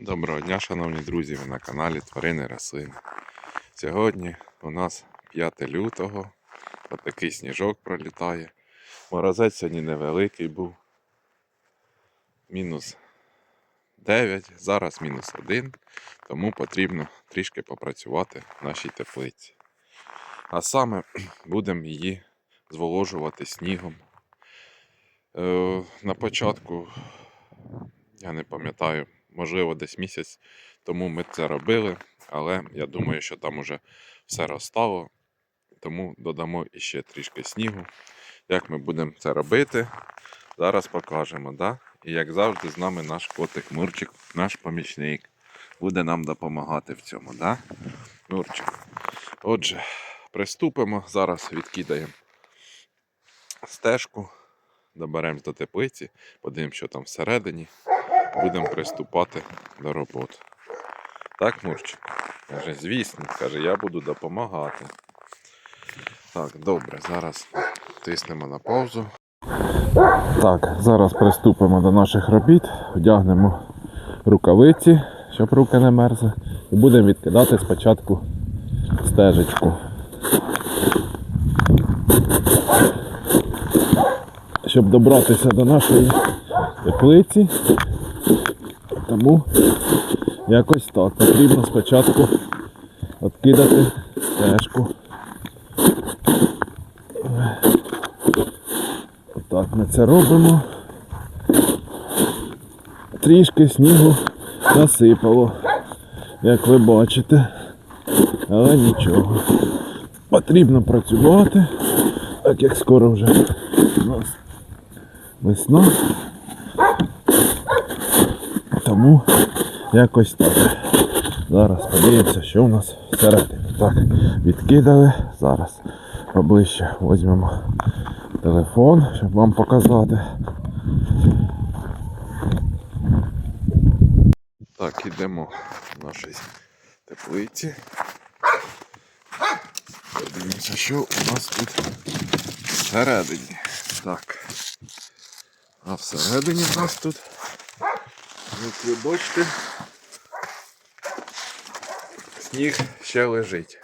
Доброго дня, шановні друзі, ви на каналі Тварини Рослини. Сьогодні у нас 5 лютого, отакий сніжок пролітає. Морозець сьогодні невеликий був. Мінус 9, зараз мінус 1, тому потрібно трішки попрацювати в нашій теплиці. А саме будемо її зволожувати снігом. Е, на початку, я не пам'ятаю, можливо, десь місяць тому ми це робили, але я думаю, що там уже все розстало, тому додамо іще трішки снігу. Як ми будемо це робити, зараз покажемо. Да? І як завжди, з нами наш котик Мурчик, наш помічник, буде нам допомагати в цьому. Да? Мурчик. Отже, приступимо. Зараз відкидаємо стежку, доберемось до теплиці, подивимося, що там всередині будемо приступати до роботи. Так, Мурчик? Каже, звісно, каже, я буду допомагати. Так, добре, зараз тиснемо на паузу. Так, зараз приступимо до наших робіт, вдягнемо рукавиці, щоб руки не мерзли, і будемо відкидати спочатку стежечку. Щоб добратися до нашої теплиці, тому якось так. Потрібно спочатку відкидати стежку. Отак ми це робимо. Трішки снігу насипало, як ви бачите. Але нічого. Потрібно працювати, так як скоро вже у нас весна. Тому якось так. Зараз подивимося, що у нас всередині. Так, відкидали. Зараз поближче візьмемо телефон, щоб вам показати. Так, ідемо в нашій теплиці. Подивимося, що у нас тут всередині. Так. А всередині у нас тут Як ви сніг ще лежить.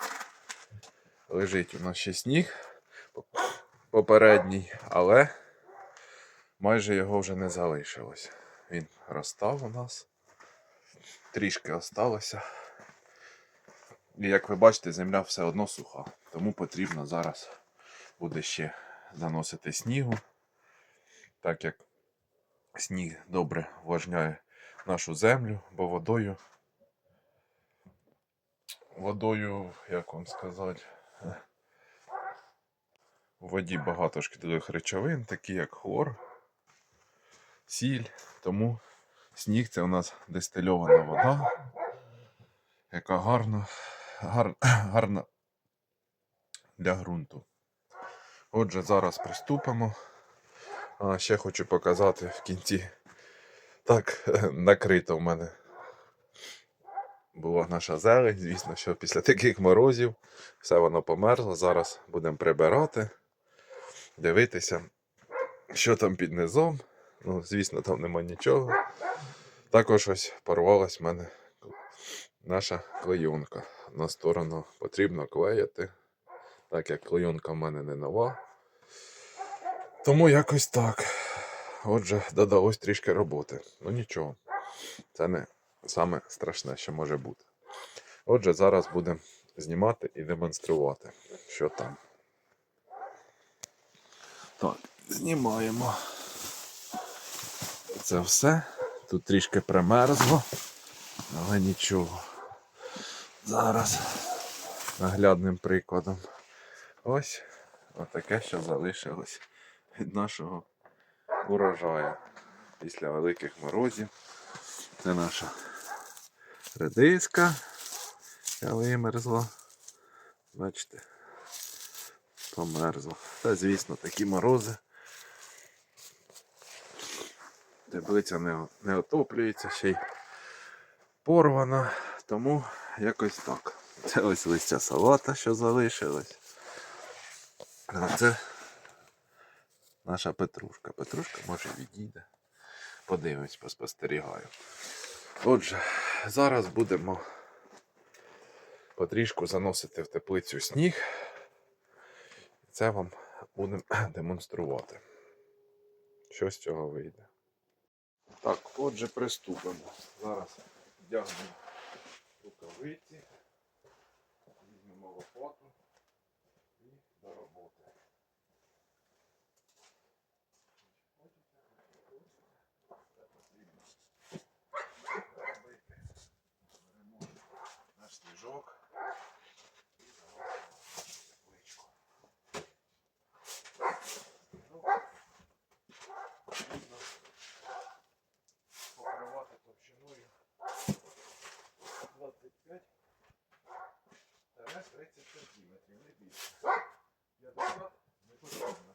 Лежить у нас ще сніг попередній, але майже його вже не залишилось. Він розстав у нас, трішки осталося. І як ви бачите, земля все одно суха, тому потрібно зараз буде ще заносити снігу, так як сніг добре вважняє нашу землю, бо водою. Водою, як вам сказати, у воді багато шкідливих речовин, такі як хлор, сіль. Тому сніг це у нас дистильована вода, яка гарна, гар, гарна для ґрунту. Отже, зараз приступимо. А ще хочу показати в кінці так накрито в мене була наша зелень. Звісно, що після таких морозів все воно померло. Зараз будемо прибирати, дивитися, що там під низом. Ну, звісно, там нема нічого. Також ось порвалась в мене наша клейонка. На сторону потрібно клеїти, так як клейонка в мене не нова. Тому якось так. Отже, додалось трішки роботи. Ну нічого, це не саме страшне, що може бути. Отже, зараз будемо знімати і демонструвати, що там. Так, знімаємо. Це все. Тут трішки примерзло, але нічого. Зараз наглядним прикладом. Ось отаке, що залишилось від нашого урожаю після великих морозів. Це наша редиска, яка вимерзла. Бачите, померзла. Та звісно такі морози. Теплиця не, не отоплюється, ще й порвана, тому якось так. Це ось листя салата, що залишилось. А це наша Петрушка. Петрушка може відійде. Подивимось, поспостерігаю. Отже, зараз будемо потрішку заносити в теплицю сніг. Це вам будемо демонструвати. Що з цього вийде. Так, отже, приступимо. Зараз вдягнемо рукавиці, візьмемо лопату і до роботи. Це потрібно робити. Беремо наш сніжок і заносимо в тепличку. Сніжок потрібно покривати товщиною 25 30 сантиметрів, не більше. 50 не потрібно.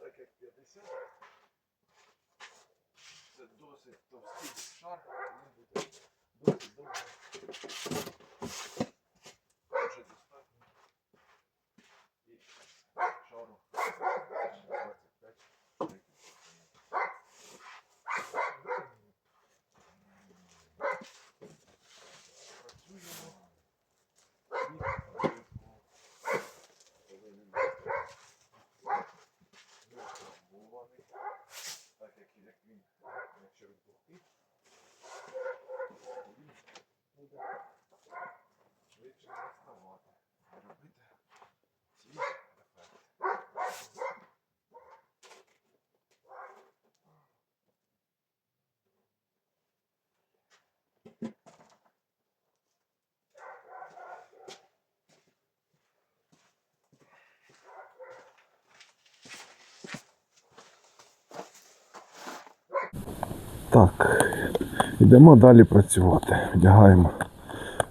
Так як 50 це досить товстий шар, він буде досить довго. Вже достатньо. І шару 25 30 Працюємо. Так як як він, якщо він пухтить, він буде швидше наставати і робити ці ефекти. Так, йдемо далі працювати. Вдягаємо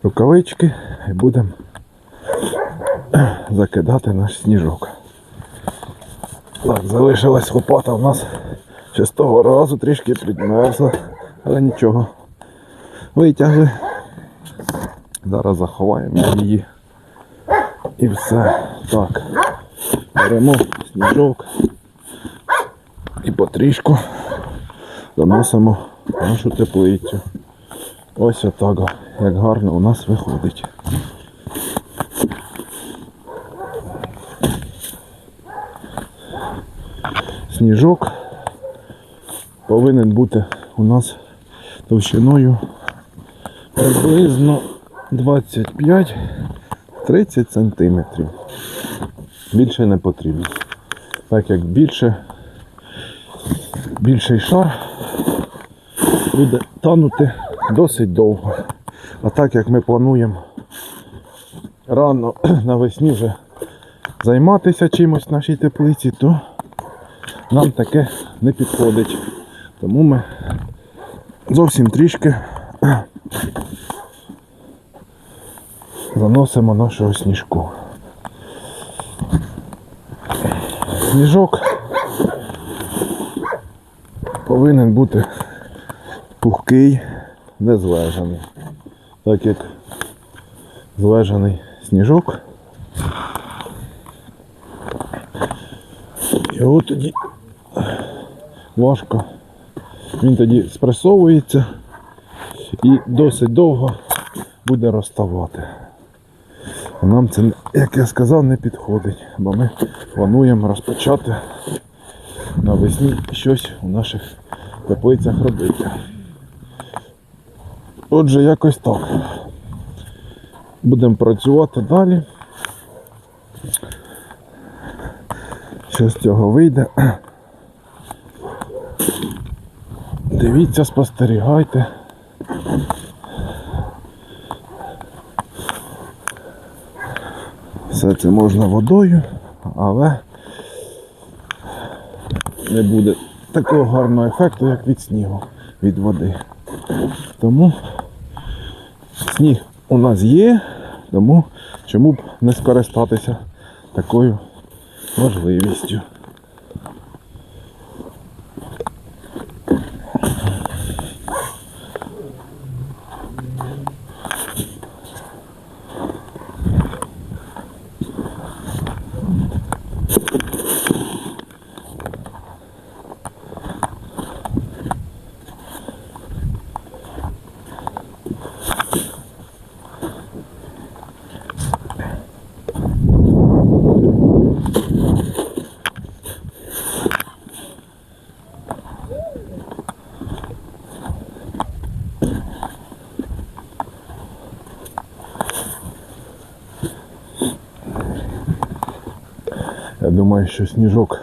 рукавички і будемо закидати наш сніжок. Так, залишилась лопата у нас ще з того разу трішки підмерзла, але нічого. Витягли. Зараз заховаємо її. І все. Так. Беремо сніжок і потрішку заносимо в нашу теплицю. Ось отак, як гарно у нас виходить. Сніжок повинен бути у нас товщиною приблизно 25-30 сантиметрів. Більше не потрібно. Так як більше більший шар буде танути досить довго. А так як ми плануємо рано навесні вже займатися чимось в нашій теплиці, то нам таке не підходить. Тому ми зовсім трішки заносимо нашого сніжку. Сніжок повинен бути пухкий, не злежаний. Так як злежаний сніжок. Його тоді важко. Він тоді спресовується і досить довго буде розставати. Нам це, як я сказав, не підходить, бо ми плануємо розпочати навесні щось у наших теплицях робити. Отже, якось так. Будемо працювати далі. Що з цього вийде? Дивіться, спостерігайте. Все це можна водою, але не буде такого гарного ефекту, як від снігу, від води. Тому сніг у нас є, тому чому б не скористатися такою можливістю. Думаю, що сніжок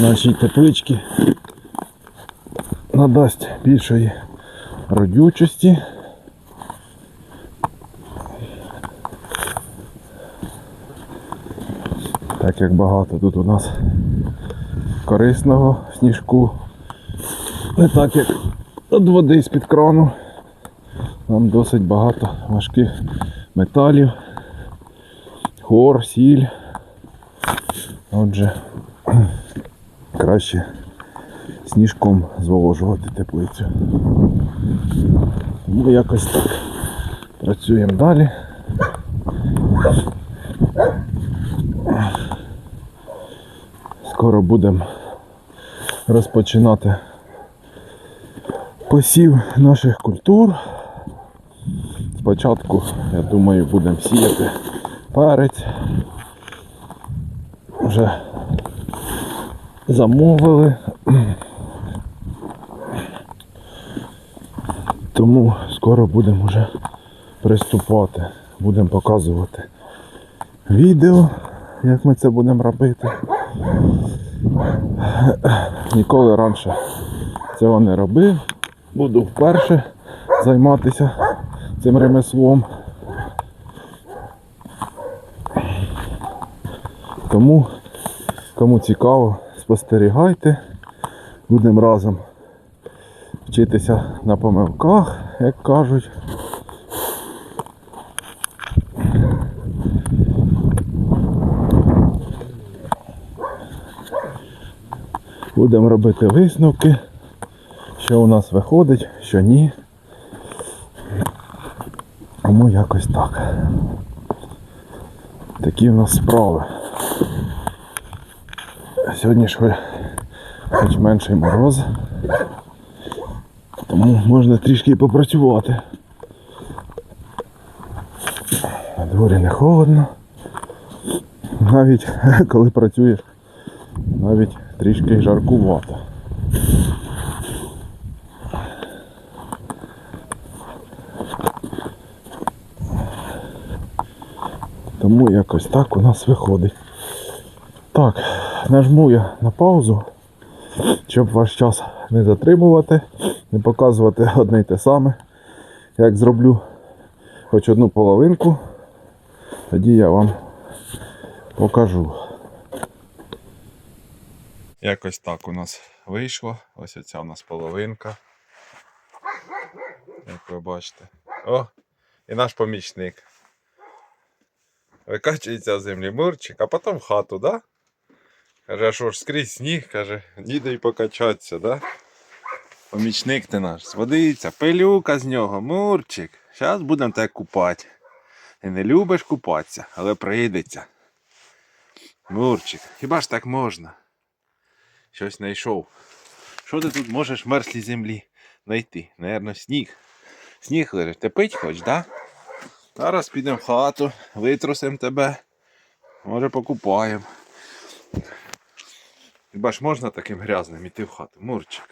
нашій тепличці надасть більшої родючості. Так як багато тут у нас корисного сніжку. Не так як від води з-під крану. Там досить багато важких металів, хлор, сіль. Отже, краще сніжком зволожувати теплицю. Тому якось так. Працюємо далі. Скоро будемо розпочинати посів наших культур. Спочатку, я думаю, будемо сіяти перець. Вже замовили. Тому скоро будемо вже приступати. Будемо показувати відео, як ми це будемо робити. Ніколи раніше цього не робив. Буду вперше займатися цим ремеслом. Тому, кому цікаво, спостерігайте. Будемо разом вчитися на помилках, як кажуть. Будемо робити висновки, що у нас виходить, що ні. Тому якось так. Такі в нас справи. Сьогодні ж хоч- менший мороз. Тому можна трішки і попрацювати. На дворі не холодно. Навіть коли працюєш, навіть трішки жаркувато. Тому якось так у нас виходить. Так, нажму я на паузу, щоб ваш час не затримувати, не показувати одне й те саме. Як зроблю хоч одну половинку, тоді я вам покажу. Якось так у нас вийшло. Ось оця у нас половинка. Як ви бачите. О! І наш помічник. Викачується землі мурчик, а потім в хату, да? Каже, а що ж скрізь сніг, каже, ніде й покачатися, да? Помічник ти наш, зводиться, пилюка з нього, мурчик. Зараз будемо тебе купати. Ти не любиш купатися, але прийдеться. Мурчик, хіба ж так можна? Щось знайшов. Що ти тут можеш в мерзлій землі знайти? Наверно, сніг. Сніг лежить. Ти пить хоч, да? Зараз підемо в хату, витрусимо тебе. Може покупаємо. Хіба ж можна таким грязним іти в хату? Мурчик.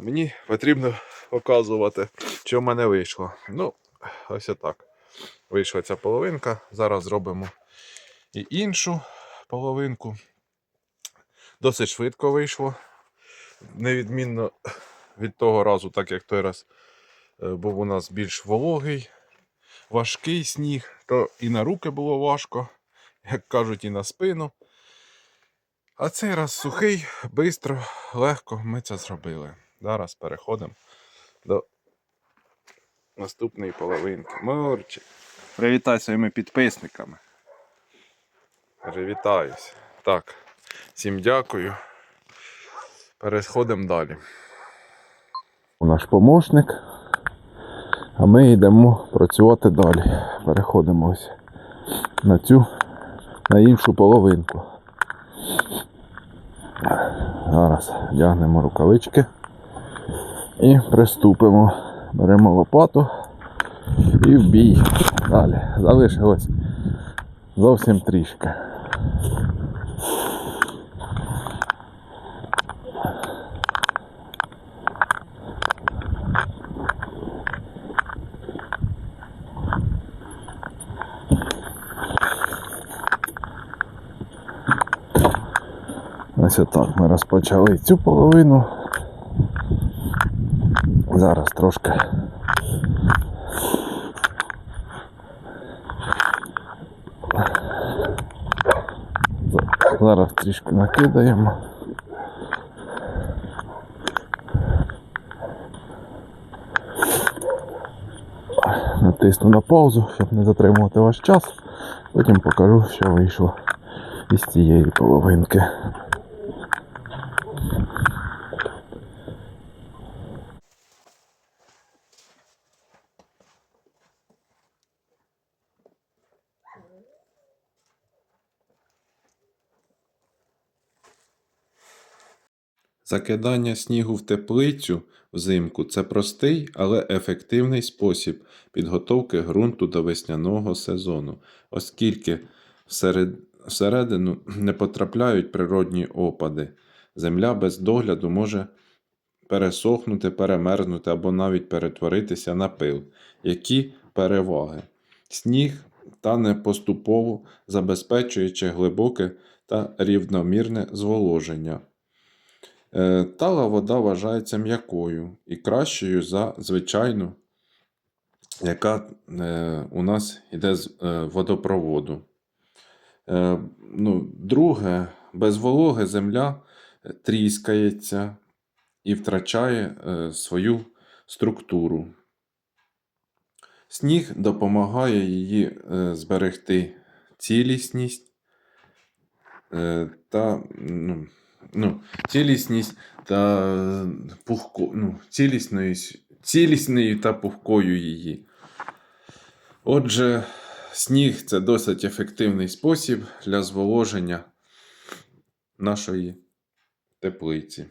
Мені потрібно показувати, що в мене вийшло. Ну, ось отак. Вийшла ця половинка. Зараз зробимо і іншу половинку. Досить швидко вийшло. Невідмінно від того разу, так як той раз е, був у нас більш вологий, важкий сніг, то і на руки було важко, як кажуть, і на спину. А цей раз сухий, швидко, легко ми це зробили. Зараз переходимо до наступної половинки. Мурчик, привітай своїми підписниками. Привітаюсь. Так, всім дякую. Переходимо далі. Наш помощник. А ми йдемо працювати далі. Переходимо ось на цю, на іншу половинку. Зараз вдягнемо рукавички і приступимо. Беремо лопату і в бій. Далі. Залишилось зовсім трішки. Ось отак ми розпочали цю половину. Зараз трошки. Зараз трішки накидаємо. Натисну на паузу, щоб не затримувати ваш час. Потім покажу, що вийшло із цієї половинки. Закидання снігу в теплицю взимку це простий, але ефективний спосіб підготовки ґрунту до весняного сезону, оскільки всеред... всередину не потрапляють природні опади. Земля без догляду може пересохнути, перемерзнути або навіть перетворитися на пил. Які переваги? Сніг тане поступово, забезпечуючи глибоке та рівномірне зволоження. Е, Тала вода вважається м'якою і кращою за звичайну, яка е, у нас йде з е, водопроводу. Ну, друге, без вологи земля тріскається і втрачає свою структуру. Сніг допомагає її зберегти цілісність та ну, ну, цілісність та пухко, ну, цілісною, цілісною та пухкою її. Отже, сніг це досить ефективний спосіб для зволоження нашої теплиці.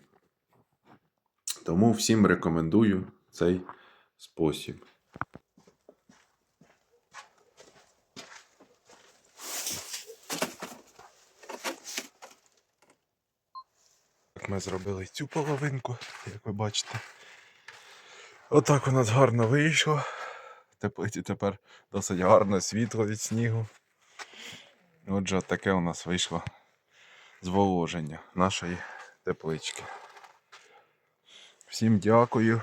Тому всім рекомендую цей спосіб. Ми зробили цю половинку, як ви бачите. Отак у нас гарно вийшло. Теплиці тепер досить гарне світло від снігу. Отже, таке у нас вийшло зволоження нашої теплички. Всім дякую.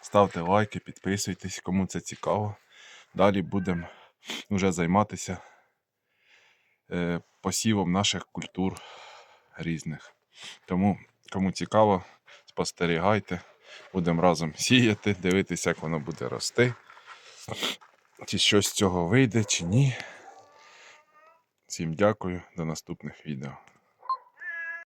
Ставте лайки, підписуйтесь, кому це цікаво. Далі будемо вже займатися е, посівом наших культур різних. Тому, кому цікаво, спостерігайте. Будемо разом сіяти, дивитися, як воно буде рости. Чи щось з цього вийде, чи ні. Всім дякую, до наступних відео.